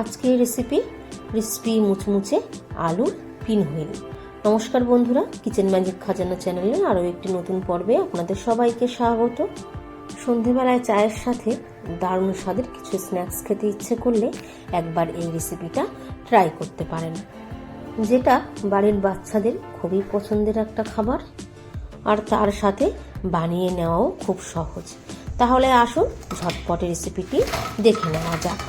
আজকের recipe crispy মুচমুচে আলুর পিনহুইল নমস্কার বন্ধুরা কিচেন ম্যাজিক খাজানা চ্যানেলে আরও একটি নতুন পর্বে আপনাদের সবাইকে স্বাগত। সন্ধেবেলায় চায়ের সাথে দারুণ স্বাদের কিছু স্ন্যাক্স খেতে ইচ্ছে করলে একবার এই রেসিপিটা ট্রাই করতে পারেন, যেটা বাড়ির বাচ্চাদের খুবই পছন্দের একটা খাবার, আর তার সাথে বানিয়ে নেওয়াও খুব সহজ। তাহলে আসুন, ঝটপটে রেসিপিটি দেখে নেওয়া যাক।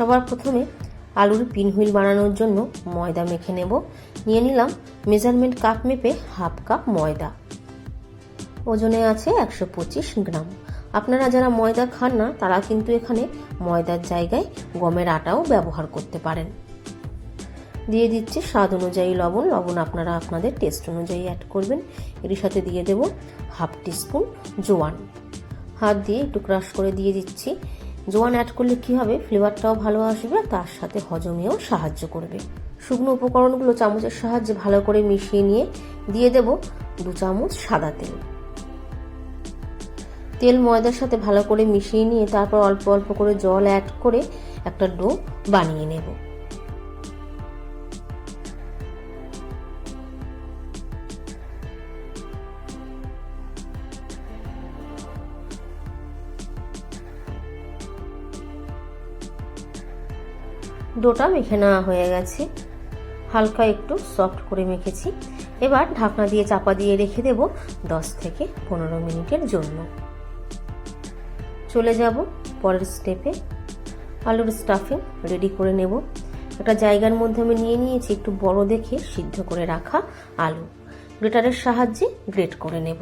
সবার প্রথমে আলুর পিনহুইল বানানোর জন্য ময়দা মেখে নেব। নিয়ে নিলাম মেজারমেন্ট কাপ মেপে হাফ কাপ ময়দা। ওজনে আছে একশো পঁচিশ গ্রাম। আপনারা যারা ময়দা খান না, তারা কিন্তু এখানে ময়দার জায়গায় গমের আটাও ব্যবহার করতে পারেন। দিয়ে দিচ্ছি স্বাদ অনুযায়ী লবণ। লবণ আপনারা আপনাদের টেস্ট অনুযায়ী অ্যাড করবেন। এর সাথে দিয়ে দেব হাফ টিস্পুন জোয়ান। হাত দিয়ে একটু ক্রাশ করে দিয়ে দিচ্ছি। জোয়ান অ্যাড করলে কী হবে? ফ্লেভারটাও ভালো আসবে, তার সাথে হজমেও সাহায্য করবে। শুকনো উপকরণগুলো চামচের সাহায্যে ভালো করে মিশিয়ে নিয়ে দিয়ে দেব দু চামচ সাদা তেল। তেল ময়দার সাথে ভালো করে মিশিয়ে নিয়ে তারপর অল্প অল্প করে জল অ্যাড করে একটা ডো বানিয়ে নেব। ডোটা মেখে নেওয়া হয়ে গেছে। হালকা একটু সফট করে মেখেছি। এবার ঢাকনা দিয়ে চাপা দিয়ে রেখে দেব দশ থেকে পনেরো মিনিটের জন্য। চলে যাব পরের স্টেপে আলুর স্টাফিং রেডি করে নেব। একটা জায়গার মধ্যে আমি নিয়ে নিয়েছি একটু বড় দেখে সিদ্ধ করে রাখা আলু। গ্রেটারের সাহায্যে গ্রেট করে নেব।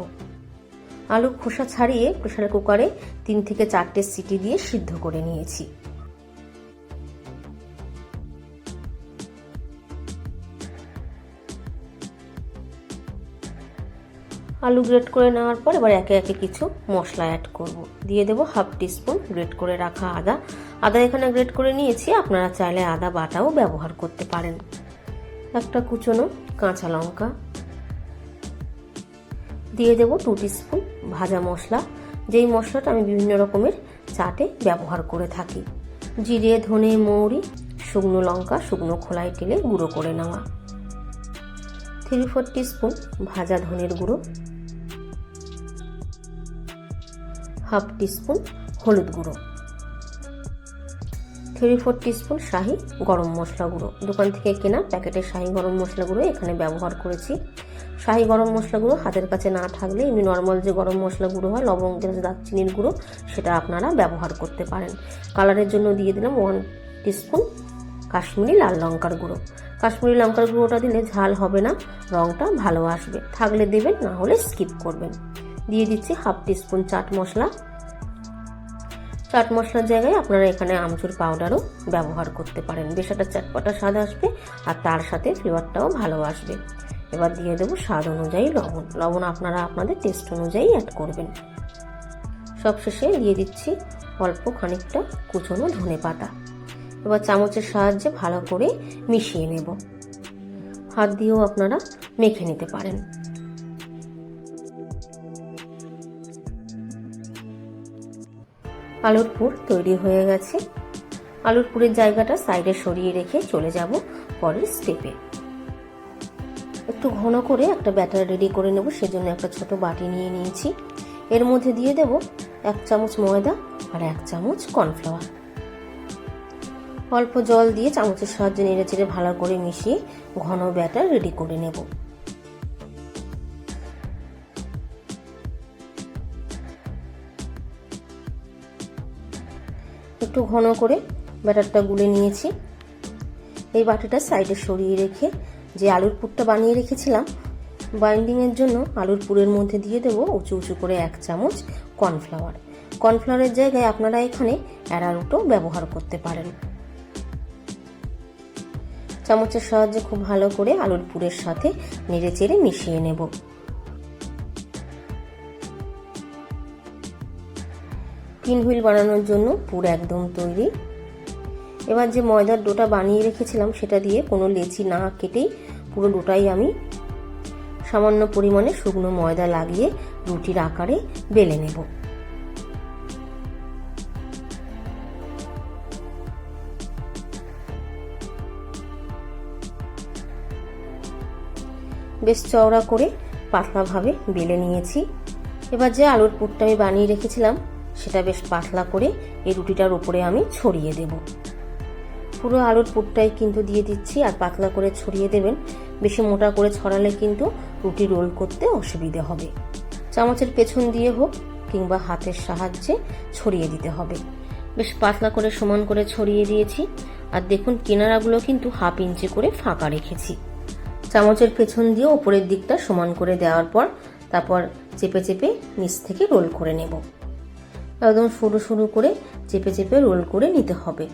আলু খোসা ছাড়িয়ে প্রেশার কুকারে তিন থেকে চারটে সিটি দিয়ে সিদ্ধ করে নিয়েছি। আলু গ্রেট করে নেওয়ার পর এবার একে একে কিছু মশলা অ্যাড করব। দিয়ে দেবো হাফ টিস্পুন গ্রেট করে রাখা আদা। আদা এখানে গ্রেট করে নিয়েছি, আপনারা চাইলে আদা বাটাও ব্যবহার করতে পারেন। একটা কুচনো কাঁচা লঙ্কা। দিয়ে দেবো টু টিস্পুন ভাজা মশলা। যেই মশলাটা আমি বিভিন্ন রকমের চাটে ব্যবহার করে থাকি। জিরে, ধনে, মৌরি, শুকনো লঙ্কা, শুকনো খোলায় টেলে গুঁড়ো করে নেওয়া। থ্রি ফোর টিস্পুন ভাজা ধনের গুঁড়ো। হাফ টিস্পুন হলুদ গুঁড়ো। থ্রি ফোর টিস্পুন শাহি গরম মশলা গুঁড়ো। দোকান থেকে কেনা প্যাকেটের শাহি গরম মশলা গুঁড়ো এখানে ব্যবহার করেছি। শাহি গরম মশলা গুঁড়ো হাতের কাছে না থাকলে এমনি নর্মাল যে গরম মশলা গুঁড়ো হয়, লবঙ্গ দারচিনির গুঁড়ো, সেটা আপনারা ব্যবহার করতে পারেন। কালারের জন্য দিয়ে দিলাম ওয়ান টিস্পুন কাশ্মীরি লাল লঙ্কার গুঁড়ো। কাশ্মীরি লঙ্কার গুঁড়োটা দিলে ঝাল হবে না রঙটা ভালো আসবে। থাকলে দেবেন, না হলে স্কিপ করবেন। দিয়ে দিচ্ছি হাফ টিস্পুন চাট মশলা। চাট মশলার জায়গায় আপনারা এখানে আমচুর পাউডারও ব্যবহার করতে পারেন। বেশ একটা চটপটা স্বাদ আসবে আর তার সাথে ফ্লেভারটাও ভালো আসবে। এবার দিয়ে দেবো স্বাদ অনুযায়ী লবণ। লবণ আপনারা আপনাদের টেস্ট অনুযায়ী অ্যাড করবেন। সবশেষে দিয়ে দিচ্ছি অল্প খানিকটা কুচনো ধনে পাতা। এবার চামচের সাহায্যে ভালো করে মিশিয়ে নেব। হাত দিয়েও আপনারা মেখে নিতে পারেন। আলুর পুর তৈরি হয়ে গেছে। আলুর পুরের জায়গাটা সাইডে সরিয়ে রেখে চলে যাব পরের স্টেপে। একটু ঘন করে একটা ব্যাটার রেডি করে নেব, সেজন্য একটা ছোট বাটি নিয়ে নিয়েছি। এর মধ্যে দিয়ে দেব এক চামচ ময়দা আর এক চামচ কর্নফ্লাওয়ার। অল্প জল দিয়ে চামচের সাহায্যে নেড়ে চেড়ে ভালো করে মিশিয়ে ঘন ব্যাটার রেডি করে নেব। একটু ঘন করে ব্যাটারটা গুলে নিয়েছি। এই বাটিটা সাইডে সরিয়ে রেখে যে আলুর পুরটা বানিয়ে রেখেছিলাম বাইন্ডিংয়ের জন্য আলুর পুরের মধ্যে দিয়ে দেবো উঁচু উঁচু করে এক চামচ কর্নফ্লাওয়ার কর্নফ্লাওয়ারের জায়গায় আপনারা এখানে অ্যারারুটও ব্যবহার করতে পারেন। চামচের সাহায্যে খুব ভালো করে আলুর পুরের সাথে নেড়ে চেড়ে মিশিয়ে নেব। তিন হুইল বানানোর জন্য পুরো একদম তৈরি। এবার যে ময়দার ডোটা বানিয়ে রেখেছিলাম, সেটা দিয়ে কোনো লেচি না কেটেই পুরো ডোটাই আমি সামান্য পরিমাণে শুকনো ময়দা লাগিয়ে রুটির আকারে বেলে নেব। বেশ চওড়া করে পাতলাভাবে বেলে নিয়েছি। এবার যে আলুর পুরটা আমি বানিয়ে রেখেছিলাম সেটা বেশ পাতলা করে এই রুটিটার উপরে আমি ছড়িয়ে দেব। পুরো আলুর পুরটাই কিন্তু দিয়ে দিচ্ছি আর পাতলা করে ছড়িয়ে দেবেন। বেশি মোটা করে ছড়ালে কিন্তু রুটি রোল করতে অসুবিধে হবে। চামচের পেছন দিয়ে হোক কিংবা হাতের সাহায্যে ছড়িয়ে দিতে হবে। বেশ পাতলা করে সমান করে ছড়িয়ে দিয়েছি আর দেখুন কিনারাগুলো কিন্তু হাফ ইঞ্চি করে ফাঁকা রেখেছি। চামচের পেছন দিয়ে ওপরের দিকটা সমান করে দেওয়ার পর তারপর চেপে চেপে নিচ থেকে রোল করে নেব। একদম সরু সরু করে চেপে চেপে রোল করে নিতে হবে।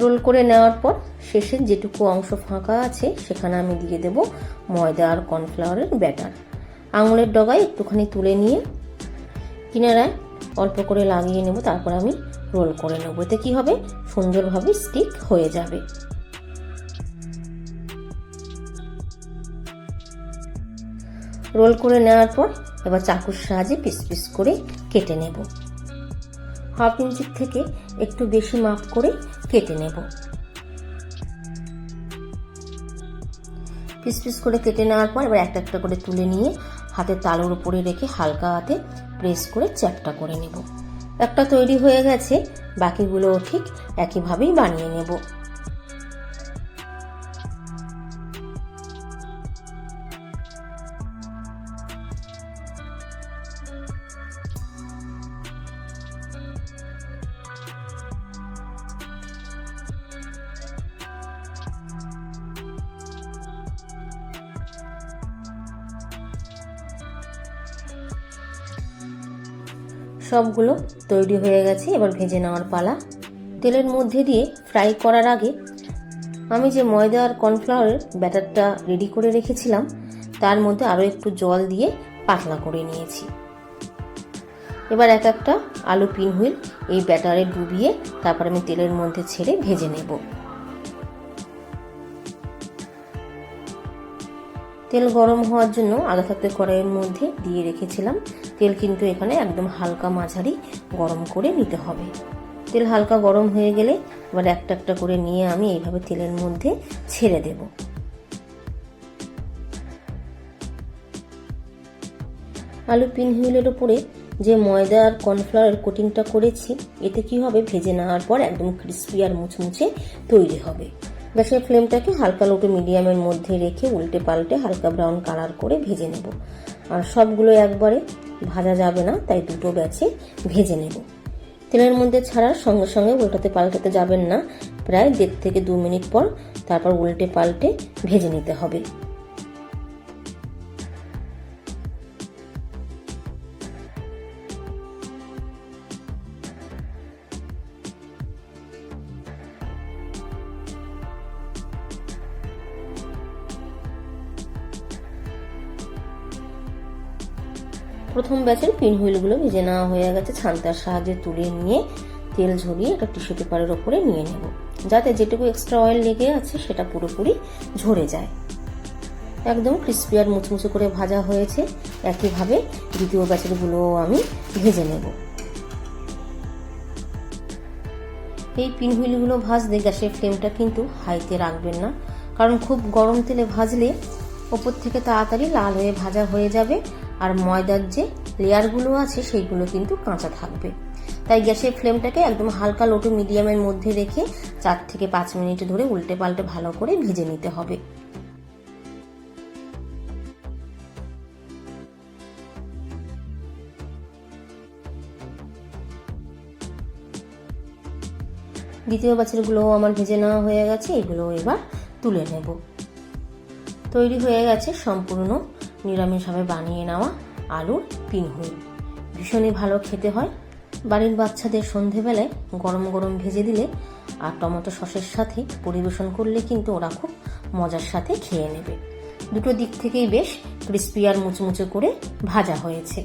রোল করে নেওয়ার পর শেষের যেটুকু অংশ ফাঁকা আছে, সেখানে আমি দিয়ে দেব ময়দা আর কর্নফ্লাওয়ারের ব্যাটার। আঙুলের ডগায় একটুখানি তুলে নিয়ে কিনারায় অল্প করে লাগিয়ে নেব, তারপর আমি রোল করে নেব। এতে কী হবে? সুন্দরভাবে স্টিক হয়ে যাবে। রোল করে নেওয়ার পর এবার চাকুর সাহায্যে পিস পিস করে কেটে নেব। হাফ ইঞ্চির থেকে একটু বেশি মাপ করে কেটে নেব। পিস পিস করে কেটে নেওয়ার পর এবার একটা একটা করে তুলে নিয়ে হাতে তালুর উপরে রেখে হালকা হাতে প্রেস করে চ্যাপটা করে নেব। একটা তৈরি হয়ে গেছে, বাকিগুলোও ঠিক একইভাবেই বানিয়ে নেব। সবগুলো তৈরি হয়ে গেছে, এবার ভেজে নেওয়ার পালা। তেলের মধ্যে দিয়ে ফ্রাই করার আগে আমি যে ময়দা আর কর্নফ্লাওয়ারের ব্যাটারটা রেডি করে রেখেছিলাম, তার মধ্যে আরও একটু জল দিয়ে পাতলা করে নিয়েছি। এবার এক একটা আলু পিন হুইল এই ব্যাটারে ডুবিয়ে তারপর আমি তেলের মধ্যে ছেড়ে ভেজে নেব। তেল গরম হওয়ার জন্য আগে থাকতে কড়াইয়ের মধ্যে দিয়ে রেখেছিলাম। তেল কিন্তু এখানে একদম হালকা মাঝারি গরম করে নিতে হবে। তেল হালকা গরম হয়ে গেলে এবার একটা একটা করে নিয়ে আমি এইভাবে তেলের মধ্যে ছেড়ে দেব। আলু পিন হুইলের উপরে যে ময়দা আর কর্নফ্লাওয়ারের কোটিংটা করেছি, এতে কি হবে? ভেজে নেওয়ার পর একদম ক্রিস্পি আর মুচমুচে তৈরি হবে। গ্যাসের ফ্লেমটাকে হালকা লোটে মিডিয়ামের মধ্যে রেখে উল্টে পাল্টে হালকা ব্রাউন কালার করে ভেজে নেব। আর সবগুলো একবারে ভাজা যাবে না, তাই দুটো ব্যাচে ভেজে নেব। তেলের মধ্যে ছাড়ার সঙ্গে সঙ্গে উল্টাতে পাল্টাতে যাবেন না। প্রায় দেড় থেকে দু মিনিট পর তারপর উল্টে পাল্টে ভেজে নিতে হবে। প্রথম ব্যাচের পিন হুইলগুলো ভেজে নেওয়া হয়ে গেছে ছান্তার সাহায্যে তুলে নিয়ে তেল ঝরিয়ে একটা টিস্যু পেপারের ওপরে নিয়ে নেব। যাতে যেটুকু এক্সট্রা অয়েল লেগে আছে, সেটা পুরোপুরি ঝরে যায়। একদম ক্রিস্পি আর মুচমুচে করে ভাজা হয়েছে। একইভাবে দ্বিতীয় ব্যাচেরগুলোও আমি ভেজে নেব। এই পিন হুইলগুলো ভাজলে গ্যাসের ফ্লেমটা কিন্তু হাইতে রাখবেন না। কারণ খুব গরম তেলে ভাজলে ওপর থেকে তাড়াতাড়ি লাল হয়ে ভাজা হয়ে যাবে। আর ময়দার যে লেয়ারগুলো আছে, সেইগুলো কিন্তু কাঁচা থাকবে। তাই গ্যাসের ফ্লেমটাকে একদম হালকা লোটো মিডিয়ামের মধ্যে রেখে চার থেকে পাঁচ মিনিট ধরে উল্টে পাল্টে ভালো করে ভেজে নিতে হবে। দ্বিতীয় বাছরগুলোও আমার ভেজে নেওয়া হয়ে গেছে, এগুলো এবার তুলে নেব। তৈরি হয়ে গেছে সম্পূর্ণ নিরামিষভাবে বানিয়ে নেওয়া আলুর পিনহুই ভীষণই ভালো খেতে হয়। বাড়ির বাচ্চাদের সন্ধেবেলায় গরম গরম ভেজে দিলে আর টমেটো সসের সাথে পরিবেশন করলে কিন্তু ওরা খুব মজার সাথে খেয়ে নেবে। দুটো দিক থেকেই বেশ ক্রিস্পি আর মুচমুচে করে ভাজা হয়েছে।